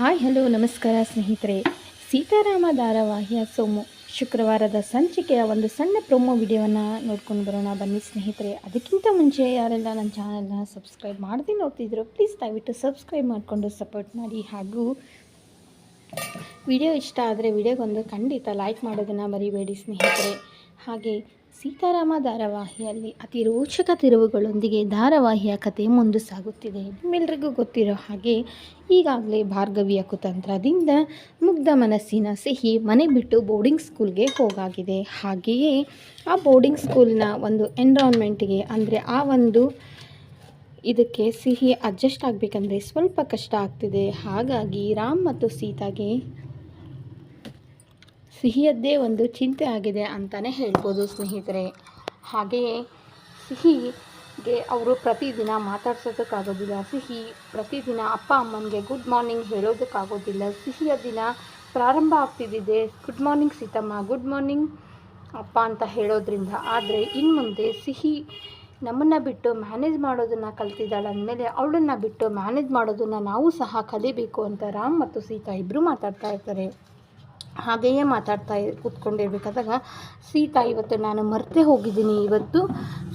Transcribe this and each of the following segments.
Hi, hello, ನಮಸ್ಕಾರ ಸ್ನೇಹಿತರೆ. ಸೀತಾರಾಮ ಧಾರಾವಾಹಿಯ ಸೋಮು ಶುಕ್ರವಾರದ ಸಂಚಿಕೆಯ ಒಂದು ಸಣ್ಣ ಪ್ರೊಮೋ ವಿಡಿಯೋವನ್ನು ನೋಡ್ಕೊಂಡು ಬರೋಣ. ಬನ್ನಿ ಸ್ನೇಹಿತರೆ. ಅದಕ್ಕಿಂತ ಮುಂಚೆ ಯಾರೆಲ್ಲ ನನ್ನ ಚಾನಲ್ನ ಸಬ್ಸ್ಕ್ರೈಬ್ ಮಾಡದೆ ನೋಡ್ತಿದ್ರು ಪ್ಲೀಸ್ ದಯವಿಟ್ಟು ಸಬ್ಸ್ಕ್ರೈಬ್ ಮಾಡಿಕೊಂಡು ಸಪೋರ್ಟ್ ಮಾಡಿ. ಹಾಗೂ ವಿಡಿಯೋ ಇಷ್ಟ ಆದರೆ ವಿಡಿಯೋಗೊಂದು ಖಂಡಿತ ಲೈಕ್ ಮಾಡೋದನ್ನು ಬರೀಬೇಡಿ ಸ್ನೇಹಿತರೆ. ಹಾಗೆ ಸೀತಾರಾಮ ಧಾರಾವಾಹಿಯಲ್ಲಿ ಅತಿ ರೋಚಕ ತಿರುವುಗಳೊಂದಿಗೆ ಧಾರಾವಾಹಿಯ ಕತೆ ಮುಂದೆ ಸಾಗುತ್ತಿದೆ. ನಿಮ್ಮೆಲ್ಲರಿಗೂ ಗೊತ್ತಿರೋ ಹಾಗೆ ಈಗಾಗಲೇ ಭಾರ್ಗವಿಯ ಕುತಂತ್ರದಿಂದ ಮುಗ್ಧ ಮನಸ್ಸಿನ ಸಿಹಿ ಮನೆ ಬಿಟ್ಟು ಬೋರ್ಡಿಂಗ್ ಸ್ಕೂಲ್ಗೆ ಹೋಗಾಗಿದೆ. ಹಾಗೆಯೇ ಆ ಬೋರ್ಡಿಂಗ್ ಸ್ಕೂಲ್ನ ಒಂದು ಎನ್ರೌನ್ಮೆಂಟ್ಗೆ ಅಂದರೆ ಆ ಒಂದು ಇದಕ್ಕೆ ಸಿಹಿ ಅಡ್ಜಸ್ಟ್ ಆಗಬೇಕಂದ್ರೆ ಸ್ವಲ್ಪ ಕಷ್ಟ ಆಗ್ತಿದೆ. ಹಾಗಾಗಿ ರಾಮ್ ಮತ್ತು ಸೀತಾಗೆ ಸಿಹಿಯದ್ದೇ ಒಂದು ಚಿಂತೆ ಆಗಿದೆ ಅಂತಲೇ ಹೇಳ್ಬೋದು ಸ್ನೇಹಿತರೆ. ಹಾಗೆಯೇ ಸಿಹಿಗೆ ಅವರು ಪ್ರತಿದಿನ ಮಾತಾಡ್ಸೋದಕ್ಕಾಗೋದಿಲ್ಲ. ಸಿಹಿ ಪ್ರತಿದಿನ ಅಪ್ಪ ಅಮ್ಮನಿಗೆ ಗುಡ್ ಮಾರ್ನಿಂಗ್ ಹೇಳೋದಕ್ಕಾಗೋದಿಲ್ಲ. ಸಿಹಿಯ ದಿನ ಪ್ರಾರಂಭ ಆಗ್ತಿದ್ದಿದೆ. Good morning Seethamma good morning ಅಪ್ಪ ಅಂತ ಹೇಳೋದ್ರಿಂದ. ಆದರೆ ಇನ್ನು ಮುಂದೆ ಸಿಹಿ ನಮ್ಮನ್ನು ಬಿಟ್ಟು ಮ್ಯಾನೇಜ್ ಮಾಡೋದನ್ನು ಕಲ್ತಿದ್ದಾಳೆ ಅಂದಮೇಲೆ ಅವಳನ್ನು ಬಿಟ್ಟು ಮ್ಯಾನೇಜ್ ಮಾಡೋದನ್ನು ನಾವು ಸಹ ಕಲಿಬೇಕು ಅಂತ ರಾಮ್ ಮತ್ತು ಸೀತಾ ಇಬ್ಬರು ಮಾತಾಡ್ತಾ ಇರ್ತಾರೆ. ಹಾಗೆಯೇ ಮಾತಾಡ್ತಾ ಕೂತ್ಕೊಂಡಿರ್ಬೇಕಾದಾಗ, ಸೀತಾ ಇವತ್ತು ನಾನು ಮರ್ತೇ ಹೋಗಿದ್ದೀನಿ. ಇವತ್ತು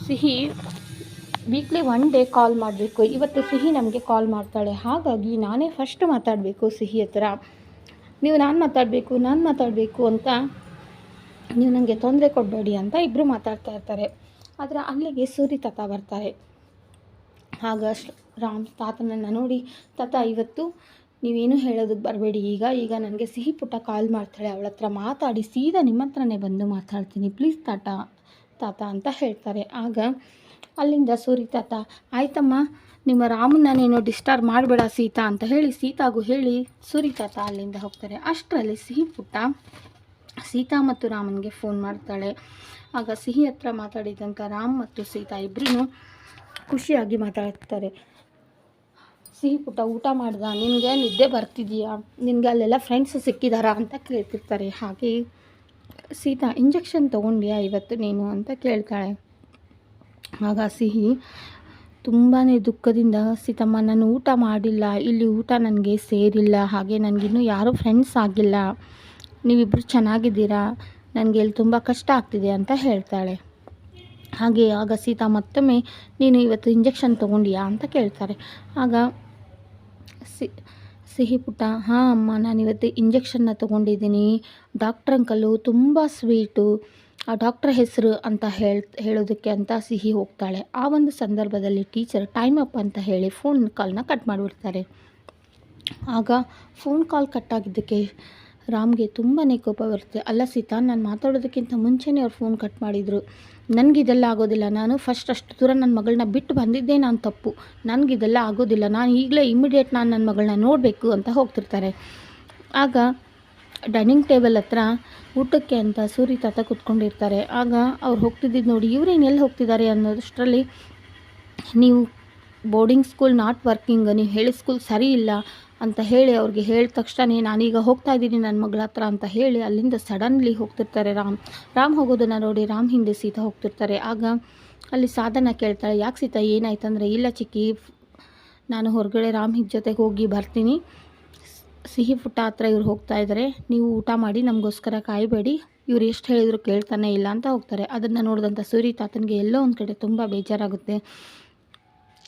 ಸಿಹಿ ವೀಕ್ಲಿ ಒನ್ ಡೇ ಕಾಲ್ ಮಾಡಬೇಕು. ಇವತ್ತು ಸಿಹಿ ನಮಗೆ ಕಾಲ್ ಮಾಡ್ತಾಳೆ. ಹಾಗಾಗಿ ನಾನೇ ಫಸ್ಟ್ ಮಾತಾಡಬೇಕು ಸಿಹಿ ಹತ್ರ. ನೀವು ನಾನು ಮಾತಾಡಬೇಕು ನಾನು ಮಾತಾಡಬೇಕು ಅಂತ ನೀವು ನನಗೆ ತೊಂದರೆ ಕೊಡಬೇಡಿ ಅಂತ ಇಬ್ಬರು ಮಾತಾಡ್ತಾ ಇರ್ತಾರೆ. ಆದರೆ ಅಲ್ಲಿಗೆ ಸೂರಿ ತಾತ ಬರ್ತಾರೆ. ಆಗ ರಾಮ್ ತಾತನನ್ನು ನೋಡಿ, ತಾತ ಇವತ್ತು ನೀವೇನು ಹೇಳೋದಕ್ಕೆ ಬರಬೇಡಿ. ಈಗ ಈಗ ನನಗೆ ಸಿಹಿ ಪುಟ್ಟ ಕಾಲ್ ಮಾಡ್ತಾಳೆ. ಅವಳ ಹತ್ರ ಮಾತಾಡಿ ಸೀದಾ ನಿಮ್ಮ ಹತ್ರನೇ ಬಂದು ಮಾತಾಡ್ತೀನಿ. ಪ್ಲೀಸ್ ತಾತ ತಾತ ಅಂತ ಹೇಳ್ತಾರೆ. ಆಗ ಅಲ್ಲಿಂದ ಸೂರಿ ತಾತ, ಆಯ್ತಮ್ಮ, ನಿಮ್ಮ ರಾಮನನ್ನೇನೋ ಡಿಸ್ಟರ್ಬ್ ಮಾಡಬೇಡ ಸೀತಾ ಅಂತ ಹೇಳಿ ಸೀತಾಗೂ ಹೇಳಿ ಸೂರಿ ತಾತ ಅಲ್ಲಿಂದ ಹೋಗ್ತಾರೆ. ಅಷ್ಟರಲ್ಲಿ ಸಿಹಿ ಪುಟ್ಟ ಸೀತಾ ಮತ್ತು ರಾಮನಿಗೆ ಫೋನ್ ಮಾಡ್ತಾಳೆ. ಆಗ ಸಿಹಿ ಹತ್ರ ಮಾತಾಡಿದಂಥ ರಾಮ್ ಮತ್ತು ಸೀತಾ ಇಬ್ಬರೂ ಖುಷಿಯಾಗಿ ಮಾತಾಡ್ತಾರೆ. ಸಿಹಿ ಪುಟ್ಟ ಊಟ ಮಾಡ್ದ, ನಿನಗೆ ನಿದ್ದೆ ಬರ್ತಿದೆಯಾ? ನಿನಗೆ ಅಲ್ಲೆಲ್ಲ ಫ್ರೆಂಡ್ಸ್ ಸಿಕ್ಕಿದಾರಾ ಅಂತ ಕೇಳ್ತಿರ್ತಾರೆ. ಹಾಗೆ ಸೀತಾ ಇಂಜೆಕ್ಷನ್ ತೊಗೊಂಡ್ಯಾ ಇವತ್ತು ನೀನು ಅಂತ ಕೇಳ್ತಾಳೆ. ಆಗ ಸಿಹಿ ತುಂಬಾ ದುಃಖದಿಂದ, ಸೀತಮ್ಮ, ನಾನು ಊಟ ಮಾಡಿಲ್ಲ, ಇಲ್ಲಿ ಊಟ ನನಗೆ ಸೇರಿಲ್ಲ, ಹಾಗೆ ನನಗಿನ್ನೂ ಯಾರೂ ಫ್ರೆಂಡ್ಸ್ ಆಗಿಲ್ಲ. ನೀವಿಬ್ಬರು ಚೆನ್ನಾಗಿದ್ದೀರಾ? ನನಗೆ ಇಲ್ಲಿ ತುಂಬ ಕಷ್ಟ ಆಗ್ತಿದೆ ಅಂತ ಹೇಳ್ತಾಳೆ. ಹಾಗೆ ಆಗ ಸೀತಾ ಮತ್ತೊಮ್ಮೆ, ನೀನು ಇವತ್ತು ಇಂಜೆಕ್ಷನ್ ತೊಗೊಂಡಿಯಾ ಅಂತ ಕೇಳ್ತಾರೆ. ಆಗ ಸಿಹಿ ಪುಟ್ಟ ಹಾಂ ಅಮ್ಮ, ನಾನು ಇವತ್ತು ಇಂಜೆಕ್ಷನ್ನ ತೊಗೊಂಡಿದ್ದೀನಿ. ಡಾಕ್ಟ್ರ್ ಅಂಕಲು ತುಂಬ ಸ್ವೀಟು. ಆ ಡಾಕ್ಟ್ರ್ ಹೆಸರು ಅಂತ ಹೇಳ್, ಹೇಳೋದಕ್ಕೆ ಅಂತ ಸಿಹಿ ಹೋಗ್ತಾಳೆ. ಆ ಒಂದು ಸಂದರ್ಭದಲ್ಲಿ ಟೀಚರ್, ಟೈಮ್ ಅಪ್ ಅಂತ ಹೇಳಿ ಫೋನ್ ಕಾಲ್ನ ಕಟ್ ಮಾಡಿಬಿಡ್ತಾರೆ. ಆಗ ಫೋನ್ ಕಾಲ್ ಕಟ್ಟಾಗಿದ್ದಕ್ಕೆ ರಾಮ್ಗೆ ತುಂಬಾ ಕೋಪ ಬರುತ್ತೆ. ಅಲ್ಲ ಸೀತಾ, ನಾನು ಮಾತಾಡೋದಕ್ಕಿಂತ ಮುಂಚೆನೇ ಅವ್ರು ಫೋನ್ ಕಟ್ ಮಾಡಿದರು. ನನಗಿದೆಲ್ಲ ಆಗೋದಿಲ್ಲ. ನಾನು ಫಸ್ಟ್ ಅಷ್ಟು ದೂರ ನನ್ನ ಮಗಳನ್ನ ಬಿಟ್ಟು ಬಂದಿದ್ದೇ ನಾನು ತಪ್ಪು. ನನಗಿದೆಲ್ಲ ಆಗೋದಿಲ್ಲ. ನಾನು ಈಗಲೇ ಇಮಿಡಿಯೇಟ್ ನಾನು ನನ್ನ ಮಗಳನ್ನ ನೋಡಬೇಕು ಅಂತ ಹೋಗ್ತಿರ್ತಾರೆ. ಆಗ ಡೈನಿಂಗ್ ಟೇಬಲ್ ಹತ್ರ ಊಟಕ್ಕೆ ಅಂತ ಸೂರಿ ತಾತ ಕೂತ್ಕೊಂಡಿರ್ತಾರೆ. ಆಗ ಅವ್ರು ಹೋಗ್ತಿದ್ದಿದ್ದು ನೋಡಿ ಇವ್ರೇನು ಎಲ್ಲಿ ಹೋಗ್ತಿದ್ದಾರೆ ಅನ್ನೋದಷ್ಟರಲ್ಲಿ ನೀವು ಬೋರ್ಡಿಂಗ್ ಸ್ಕೂಲ್ ನಾಟ್ ವರ್ಕಿಂಗ್ ನೀವು ಹೇಳಿದ ಸ್ಕೂಲ್ ಸರಿ ಇಲ್ಲ. ಅಂತ ಹೇಳಿ ಅವ್ರಿಗೆ ಹೇಳಿದ ತಕ್ಷಣ ನಾನೀಗ ಹೋಗ್ತಾ ಇದ್ದೀನಿ ನನ್ನ ಮಗಳ ಹತ್ರ ಅಂತ ಹೇಳಿ ಅಲ್ಲಿಂದ ಸಡನ್ಲಿ ಹೋಗ್ತಿರ್ತಾರೆ ರಾಮ್. ರಾಮ್ ಹೋಗೋದನ್ನು ನೋಡಿ ರಾಮ್ ಹಿಂದೆ ಸೀತಾ ಹೋಗ್ತಿರ್ತಾರೆ. ಆಗ ಅಲ್ಲಿ ಸಾಧನ ಕೇಳ್ತಾಳೆ, ಯಾಕೆ ಸೀತಾ, ಏನಾಯ್ತಂದರೆ? ಇಲ್ಲ ಚಿಕ್ಕಿ, ನಾನು ಹೊರಗಡೆ ರಾಮ್ ಹಿಗ್ ಜೊತೆಗೆ ಹೋಗಿ ಬರ್ತೀನಿ. ಸಿಹಿ ಪುಟ್ಟ ಹತ್ರ ಇವ್ರು ಹೋಗ್ತಾ ಇದ್ದಾರೆ ನೀವು ಊಟ ಮಾಡಿ, ನಮಗೋಸ್ಕರ ಕಾಯಬೇಡಿ. ಇವ್ರು ಎಷ್ಟು ಹೇಳಿದ್ರು ಕೇಳ್ತಾನೆ ಇಲ್ಲ ಅಂತ ಹೋಗ್ತಾರೆ. ಅದನ್ನು ನೋಡಿದಂಥ ಸೂರಿ ತಾತನಿಗೆ ಎಲ್ಲೋ ಒಂದು ಕಡೆ ತುಂಬ ಬೇಜಾರಾಗುತ್ತೆ.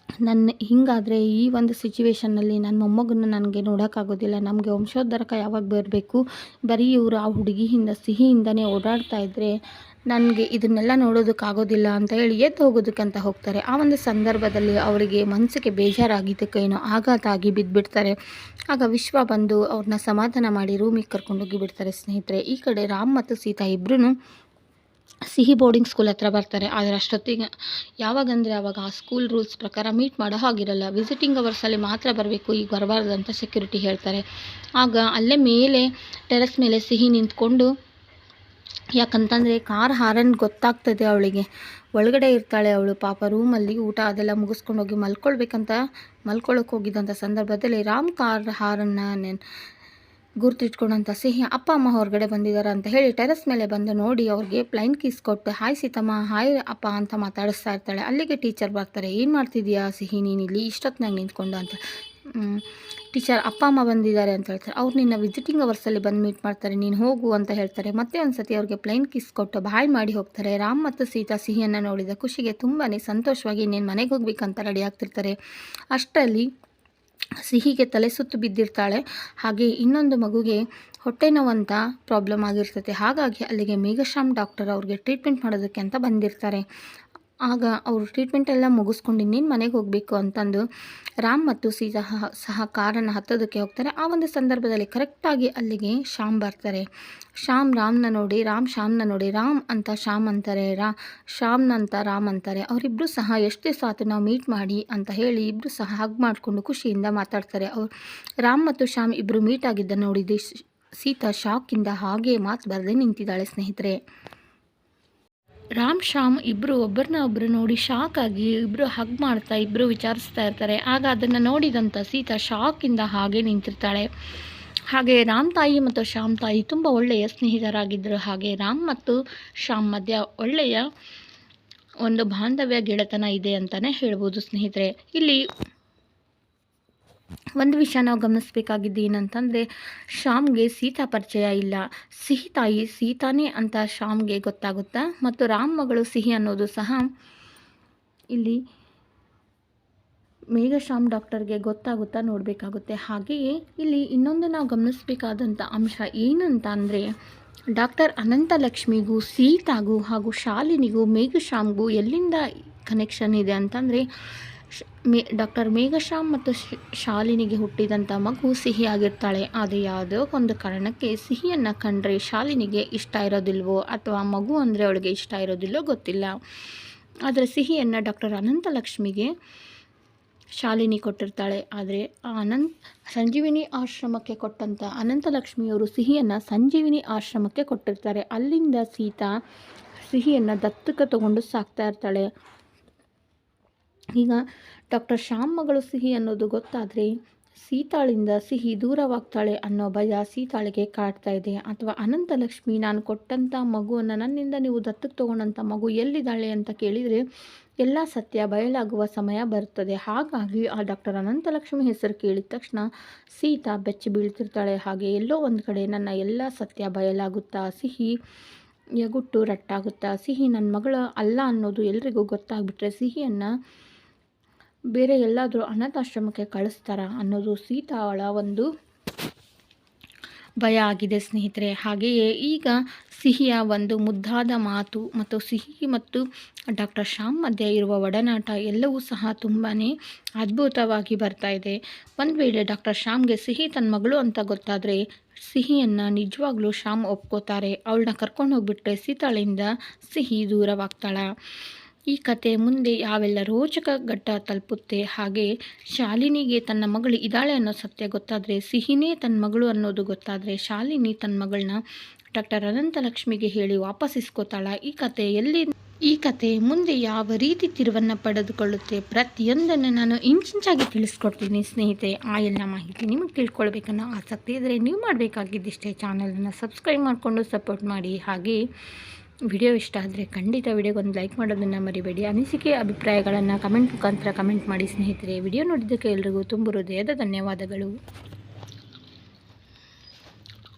ನನ್ನ ಹಿಂಗಾದರೆ ಈ ಒಂದು ಸಿಚುವೇಶನ್ನಲ್ಲಿ ನನ್ನ ಮೊಮ್ಮಗನ್ನ ನನಗೆ ನೋಡೋಕ್ಕಾಗೋದಿಲ್ಲ. ನಮಗೆ ವಂಶೋದ್ಧಾರಕ ಯಾವಾಗ ಬರಬೇಕು? ಬರೀ ಇವರು ಆ ಹುಡುಗಿಯಿಂದ, ಸಿಹಿಯಿಂದನೇ ಓಡಾಡ್ತಾ ಇದ್ದರೆ ನನಗೆ ಇದನ್ನೆಲ್ಲ ನೋಡೋದಕ್ಕಾಗೋದಿಲ್ಲ ಅಂತ ಹೇಳಿ ಎದ್ದು ಹೋಗೋದಕ್ಕಂತ ಹೋಗ್ತಾರೆ. ಆ ಒಂದು ಸಂದರ್ಭದಲ್ಲಿ ಅವರಿಗೆ ಮನಸ್ಸಿಗೆ ಬೇಜಾರಾಗಿದ್ದಕ್ಕೇನೋ ಆಘಾತ ಆಗಿ ಬಿದ್ದುಬಿಡ್ತಾರೆ ಆಗ ವಿಶ್ವ ಬಂದು ಅವ್ರನ್ನ ಸಮಾಧಾನ ಮಾಡಿ ರೂಮಿಗೆ ಕರ್ಕೊಂಡೋಗಿ ಬಿಡ್ತಾರೆ ಸ್ನೇಹಿತರೆ. ಈ ಕಡೆ ರಾಮ್ ಮತ್ತು ಸೀತಾ ಇಬ್ಬರೂ ಸಿಹಿ ಬೋರ್ಡಿಂಗ್ ಸ್ಕೂಲ್ ಹತ್ರ ಬರ್ತಾರೆ, ಆದರೆ ಅಷ್ಟೊತ್ತಿಗೆ ಯಾವಾಗಂದರೆ ಆವಾಗ ಆ ಸ್ಕೂಲ್ ರೂಲ್ಸ್ ಪ್ರಕಾರ ಮೀಟ್ ಮಾಡೋ ಹಾಗಿರಲ್ಲ. ವಿಸಿಟಿಂಗ್ ಅವರ್ಸಲ್ಲಿ ಮಾತ್ರ ಬರಬೇಕು, ಈಗ ಬರಬಾರ್ದು ಅಂತ ಸೆಕ್ಯೂರಿಟಿ ಹೇಳ್ತಾರೆ. ಆಗ ಅಲ್ಲೇ ಮೇಲೆ ಟೆರೆಸ್ ಮೇಲೆ ಸಿಹಿ ನಿಂತ್ಕೊಂಡು, ಯಾಕಂತಂದರೆ ಕಾರ್ ಹಾರನ್ ಗೊತ್ತಾಗ್ತದೆ ಅವಳಿಗೆ. ಒಳಗಡೆ ಇರ್ತಾಳೆ ಅವಳು, ಪಾಪ ರೂಮಲ್ಲಿ ಊಟ ಅದೆಲ್ಲ ಮುಗಿಸ್ಕೊಂಡು ಹೋಗಿ ಮಲ್ಕೊಳ್ಬೇಕಂತ ಮಲ್ಕೊಳ್ಳೋಕೆ ಹೋಗಿದ್ದಂಥ ಸಂದರ್ಭದಲ್ಲಿ ರಾಮ್ ಕಾರ್ ಹಾರನ್ನ ನೆನ್ ಗುರ್ತಿಟ್ಕೊಂಡಂಥ ಸಿಹಿ ಅಪ್ಪ ಅಮ್ಮ ಹೊರಗಡೆ ಬಂದಿದ್ದಾರೆ ಅಂತ ಹೇಳಿ ಟೆರೆಸ್ ಮೇಲೆ ಬಂದು ನೋಡಿ ಅವ್ರಿಗೆ ಪ್ಲೈನ್ ಕೀಸ್ ಕೊಟ್ಟು, ಹಾಯ್ ಸೀತಮ್ಮ, ಹಾಯ್ ಅಪ್ಪ ಅಂತ ಮಾತಾಡಿಸ್ತಾ ಇರ್ತಾಳೆ. ಅಲ್ಲಿಗೆ ಟೀಚರ್ ಬರ್ತಾರೆ, ಏನು ಮಾಡ್ತಿದ್ಯಾ ಸಿಹಿ, ನೀನು ಇಲ್ಲಿ ಇಷ್ಟೊತ್ತಿನಾಗ ನಿಂತ್ಕೊಂಡು ಅಂತ. ಟೀಚರ್, ಅಪ್ಪ ಅಮ್ಮ ಬಂದಿದ್ದಾರೆ ಅಂತ ಹೇಳ್ತಾರೆ. ಅವ್ರು ನಿನ್ನ ವಿಸಿಟಿಂಗ್ ಅವರ್ಸಲ್ಲಿ ಬಂದು ಮೀಟ್ ಮಾಡ್ತಾರೆ, ನೀನು ಹೋಗು ಅಂತ ಹೇಳ್ತಾರೆ. ಮತ್ತೆ ಒಂದು ಸತಿ ಅವ್ರಿಗೆ ಪ್ಲೈನ್ ಕಿಸ್ ಕೊಟ್ಟು ಬಾಯ್ ಮಾಡಿ ಹೋಗ್ತಾರೆ. ರಾಮ್ ಮತ್ತು ಸೀತಾ ಸಿಹಿಯನ್ನು ನೋಡಿದ ಖುಷಿಗೆ ತುಂಬಾ ಸಂತೋಷವಾಗಿ, ನೀನು ಮನೆಗೆ ಹೋಗ್ಬೇಕಂತ ರೆಡಿ ಆಗ್ತಿರ್ತಾರೆ. ಅಷ್ಟರಲ್ಲಿ ಸಿಹಿಗೆ ತಲೆ ಸುತ್ತು ಬಿದ್ದಿರ್ತಾಳೆ. ಹಾಗೆ ಇನ್ನೊಂದು ಮಗುಗೆ ಹೊಟ್ಟೆ ನೋವಂತ ಪ್ರಾಬ್ಲಮ್ ಆಗಿರ್ತೈತೆ ಹಾಗಾಗಿ ಅಲ್ಲಿಗೆ ಮೇಘಶ್ಯಾಮ್ ಡಾಕ್ಟರ್ ಅವ್ರಿಗೆ ಟ್ರೀಟ್ಮೆಂಟ್ ಮಾಡೋದಕ್ಕೆ ಅಂತ ಬಂದಿರ್ತಾರೆ. ಆಗ ಅವರು ಟ್ರೀಟ್ಮೆಂಟ್ ಎಲ್ಲ ಮುಗಿಸ್ಕೊಂಡು ಇನ್ನೇನು ಮನೆಗೆ ಹೋಗಬೇಕು ಅಂತಂದು ರಾಮ್ ಮತ್ತು ಸೀತಾ ಸಹ ಕಾರನ್ನು ಹತ್ತೋದಕ್ಕೆ ಹೋಗ್ತಾರೆ. ಆ ಒಂದು ಸಂದರ್ಭದಲ್ಲಿ ಕರೆಕ್ಟಾಗಿ ಅಲ್ಲಿಗೆ ಶ್ಯಾಮ್ ಬರ್ತಾರೆ. ಶ್ಯಾಮ್ ರಾಮ್ನ ನೋಡಿ, ರಾಮ್ ಶ್ಯಾಮ್ನ ನೋಡಿ, ರಾಮ್ ಅಂತ ಶ್ಯಾಮ್ ಅಂತಾರೆ, ರಾ, ಶ್ಯಾಮ್ನ ಅಂತ ರಾಮ್ ಅಂತಾರೆ. ಅವರಿಬ್ಬರು ಸಹ ಎಷ್ಟು ಆತು ನಾವು ಮೀಟ್ ಮಾಡಿ ಅಂತ ಹೇಳಿ ಇಬ್ಬರು ಸಹ ಹಗ್ ಮಾಡಿಕೊಂಡು ಖುಷಿಯಿಂದ ಮಾತಾಡ್ತಾರೆ. ಅವ್ರು, ರಾಮ್ ಮತ್ತು ಶ್ಯಾಮ್ ಇಬ್ಬರು ಮೀಟ್ ಆಗಿದ್ದ ನೋಡಿದ್ದು ಸೀತಾ ಶಾಕಿಂದ ಹಾಗೆ ಮಾತು ಬರದೆ ನಿಂತಿದ್ದಾಳೆ ಸ್ನೇಹಿತರೆ. ರಾಮ್, ಶ್ಯಾಮ್ ಇಬ್ಬರು ಒಬ್ಬರನ್ನ ಒಬ್ಬರು ನೋಡಿ ಶಾಕ್ ಆಗಿ ಇಬ್ಬರು ಹಗ್ ಮಾಡ್ತಾ ಇಬ್ಬರು ವಿಚಾರಿಸ್ತಾ ಇರ್ತಾರೆ. ಆಗ ಅದನ್ನು ನೋಡಿದಂಥ ಸೀತಾ ಶಾಕಿಂದ ಹಾಗೆ ನಿಂತಿರ್ತಾಳೆ. ಹಾಗೆ ರಾಮ್ ತಾಯಿ ಮತ್ತು ಶ್ಯಾಮ್ ತಾಯಿ ತುಂಬ ಒಳ್ಳೆಯ ಸ್ನೇಹಿತರಾಗಿದ್ದರು ಹಾಗೆ ರಾಮ್ ಮತ್ತು ಶ್ಯಾಮ್ ಮಧ್ಯ ಒಳ್ಳೆಯ ಒಂದು ಬಾಂಧವ್ಯ ಗೆಳೆತನ ಇದೆ ಅಂತಲೇ ಹೇಳ್ಬೋದು ಸ್ನೇಹಿತರೆ. ಇಲ್ಲಿ ಒಂದು ವಿಷಯ ನಾವು ಗಮನಿಸಬೇಕಾಗಿದ್ದು ಏನಂತಂದರೆ, ಶ್ಯಾಮ್ಗೆ ಸೀತಾ ಪರಿಚಯ ಇಲ್ಲ. ಸಿಹಿ ತಾಯಿ ಸೀತಾನೇ ಅಂತ ಶ್ಯಾಮ್ಗೆ ಗೊತ್ತಾಗುತ್ತಾ? ಮತ್ತು ರಾಮ್ ಮಗಳು ಸಿಹಿ ಅನ್ನೋದು ಸಹ ಇಲ್ಲಿ ಮೇಘಶ್ಯಾಮ್ ಡಾಕ್ಟರ್ಗೆ ಗೊತ್ತಾಗುತ್ತಾ ನೋಡಬೇಕಾಗುತ್ತೆ. ಹಾಗೆಯೇ ಇಲ್ಲಿ ಇನ್ನೊಂದು ನಾವು ಗಮನಿಸಬೇಕಾದಂಥ ಅಂಶ ಏನಂತ ಅಂದರೆ ಡಾಕ್ಟರ್ ಅನಂತಲಕ್ಷ್ಮಿಗೂ, ಸೀತಾಗೂ ಹಾಗೂ ಶಾಲಿನಿಗೂ ಮೇಘಶ್ಯಾಮ್ಗೂ ಎಲ್ಲಿಂದ ಕನೆಕ್ಷನ್ ಇದೆ ಅಂತಂದರೆ ಮೇ, ಡಾಕ್ಟರ್ ಮೇಘಶ್ಯಾಮ್ ಮತ್ತು ಶಾಲಿನಿಗೆ ಹುಟ್ಟಿದಂಥ ಮಗು ಸಿಹಿಯಾಗಿರ್ತಾಳೆ. ಅದು ಯಾವುದೋ ಒಂದು ಕಾರಣಕ್ಕೆ ಸಿಹಿಯನ್ನು ಕಂಡ್ರೆ ಶಾಲಿನಿಗೆ ಇಷ್ಟ ಇರೋದಿಲ್ವೋ ಅಥವಾ ಮಗು ಅಂದರೆ ಅವಳಿಗೆ ಇಷ್ಟ ಇರೋದಿಲ್ಲೋ ಗೊತ್ತಿಲ್ಲ. ಆದರೆ ಸಿಹಿಯನ್ನು ಡಾಕ್ಟರ್ ಅನಂತಲಕ್ಷ್ಮಿಗೆ ಶಾಲಿನಿ ಕೊಟ್ಟಿರ್ತಾಳೆ. ಆದರೆ ಆ ಅನಂತ್ ಸಂಜೀವಿನಿ ಆಶ್ರಮಕ್ಕೆ ಕೊಟ್ಟಂಥ ಅನಂತಲಕ್ಷ್ಮಿಯವರು ಸಿಹಿಯನ್ನು ಸಂಜೀವಿನಿ ಆಶ್ರಮಕ್ಕೆ ಕೊಟ್ಟಿರ್ತಾರೆ. ಅಲ್ಲಿಂದ ಸೀತಾ ಸಿಹಿಯನ್ನು ದತ್ತಕ್ಕೆ ತಗೊಂಡು ಸಾಕ್ತಾ ಇರ್ತಾಳೆ. ಈಗ ಡಾಕ್ಟರ್ ಶ್ಯಾಮ್ ಮಗಳು ಸಿಹಿ ಅನ್ನೋದು ಗೊತ್ತಾದರೆ ಸೀತಾಳಿಂದ ಸಿಹಿ ದೂರವಾಗ್ತಾಳೆ ಅನ್ನೋ ಭಯ ಸೀತಾಳಿಗೆ ಕಾಡ್ತಾ ಇದೆ. ಅಥವಾ ಅನಂತಲಕ್ಷ್ಮಿ, ನಾನು ಕೊಟ್ಟಂಥ ಮಗುವನ್ನು ನನ್ನಿಂದ ನೀವು ದತ್ತಕ್ಕೆ ತಗೊಂಡಂಥ ಮಗು ಎಲ್ಲಿದ್ದಾಳೆ ಅಂತ ಕೇಳಿದರೆ ಎಲ್ಲ ಸತ್ಯ ಬಯಲಾಗುವ ಸಮಯ ಬರುತ್ತದೆ. ಹಾಗಾಗಿ ಆ ಡಾಕ್ಟರ್ ಅನಂತಲಕ್ಷ್ಮಿ ಹೆಸರು ಕೇಳಿದ ತಕ್ಷಣ ಸೀತಾ ಬೆಚ್ಚಿ ಬೀಳ್ತಿರ್ತಾಳೆ. ಹಾಗೆ ಎಲ್ಲೋ ಒಂದು ಕಡೆ ನನ್ನ ಎಲ್ಲ ಸತ್ಯ ಬಯಲಾಗುತ್ತಾ, ಸಿಹಿ ಯಗುಟ್ಟು ರಟ್ಟಾಗುತ್ತಾ, ಸಿಹಿ ನನ್ನ ಮಗಳ ಅಲ್ಲ ಅನ್ನೋದು ಎಲ್ರಿಗೂ ಗೊತ್ತಾಗ್ಬಿಟ್ರೆ ಸಿಹಿಯನ್ನು ಬೇರೆ ಎಲ್ಲಾದರೂ ಅನಾಥಾಶ್ರಮಕ್ಕೆ ಕಳಿಸ್ತಾರ ಅನ್ನೋದು ಸೀತಾಳ ಒಂದು ಭಯ ಆಗಿದೆ ಸ್ನೇಹಿತರೆ. ಹಾಗೆಯೇ ಈಗ ಸಿಹಿಯ ಒಂದು ಮುದ್ದಾದ ಮಾತು ಮತ್ತು ಸಿಹಿ ಮತ್ತು ಡಾಕ್ಟರ್ ಶ್ಯಾಮ್ ಮಧ್ಯೆ ಇರುವ ಒಡನಾಟ ಎಲ್ಲವೂ ಸಹ ತುಂಬಾ ಅದ್ಭುತವಾಗಿ ಬರ್ತಾ ಇದೆ. ಒಂದು ವೇಳೆ ಡಾಕ್ಟರ್ ಶ್ಯಾಮ್ಗೆ ಸಿಹಿ ತನ್ನ ಮಗಳು ಅಂತ ಗೊತ್ತಾದರೆ ಸಿಹಿಯನ್ನು ನಿಜವಾಗ್ಲೂ ಶ್ಯಾಮ್ ಒಪ್ಕೋತಾರೆ. ಅವಳನ್ನ ಕರ್ಕೊಂಡು ಹೋಗ್ಬಿಟ್ರೆ ಸೀತಾಳಿಂದ ಸಿಹಿ ದೂರವಾಗ್ತಾಳ? ಈ ಕತೆ ಮುಂದೆ ಯಾವೆಲ್ಲ ರೋಚಕ ಘಟ್ಟ ತಲುಪುತ್ತೆ, ಹಾಗೆ ಶಾಲಿನಿಗೆ ತನ್ನ ಮಗಳು ಇದ್ದಾಳೆ ಅನ್ನೋ ಸತ್ಯ ಗೊತ್ತಾದರೆ, ಸಿಹಿನೇ ತನ್ನ ಮಗಳು ಅನ್ನೋದು ಗೊತ್ತಾದರೆ ಶಾಲಿನಿ ತನ್ನ ಮಗಳನ್ನ ಡಾಕ್ಟರ್ ಅನಂತಲಕ್ಷ್ಮಿಗೆ ಹೇಳಿ ವಾಪಸ್ ಇಸ್ಕೋತಾಳ ಈ ಕತೆ ಎಲ್ಲಿ ಈ ಕತೆ ಮುಂದೆ ಯಾವ ರೀತಿ ತಿರುವನ್ನು ಪಡೆದುಕೊಳ್ಳುತ್ತೆ ಪ್ರತಿಯೊಂದನ್ನು ನಾನು ಇಂಚಿಂಚಾಗಿ ತಿಳಿಸ್ಕೊಡ್ತೀನಿ ಸ್ನೇಹಿತೆ ಆ ಎಲ್ಲ ಮಾಹಿತಿ ನಿಮಗೆ ತಿಳ್ಕೊಳ್ಬೇಕನ್ನೋ ಆಸಕ್ತಿ ಇದ್ದರೆ ನೀವು ಮಾಡಬೇಕಾಗಿದ್ದಿಷ್ಟೇ. ಚಾನಲನ್ನು ಸಬ್ಸ್ಕ್ರೈಬ್ ಮಾಡಿಕೊಂಡು ಸಪೋರ್ಟ್ ಮಾಡಿ. ಹಾಗೆ ವಿಡಿಯೋ ಇಷ್ಟ ಆದರೆ ಖಂಡಿತ ವಿಡಿಯೋಗೊಂದು ಲೈಕ್ ಮಾಡೋದನ್ನು ಮರಿಬೇಡಿ. ಅನಿಸಿಕೆ, ಅಭಿಪ್ರಾಯಗಳನ್ನು ಕಮೆಂಟ್ ಮುಖಾಂತರ ಕಮೆಂಟ್ ಮಾಡಿ ಸ್ನೇಹಿತರೆ. ವಿಡಿಯೋ ನೋಡಿದ್ದಕ್ಕೆ ಎಲ್ರಿಗೂ ತುಂಬ ಹೃದಯದ ಧನ್ಯವಾದಗಳು.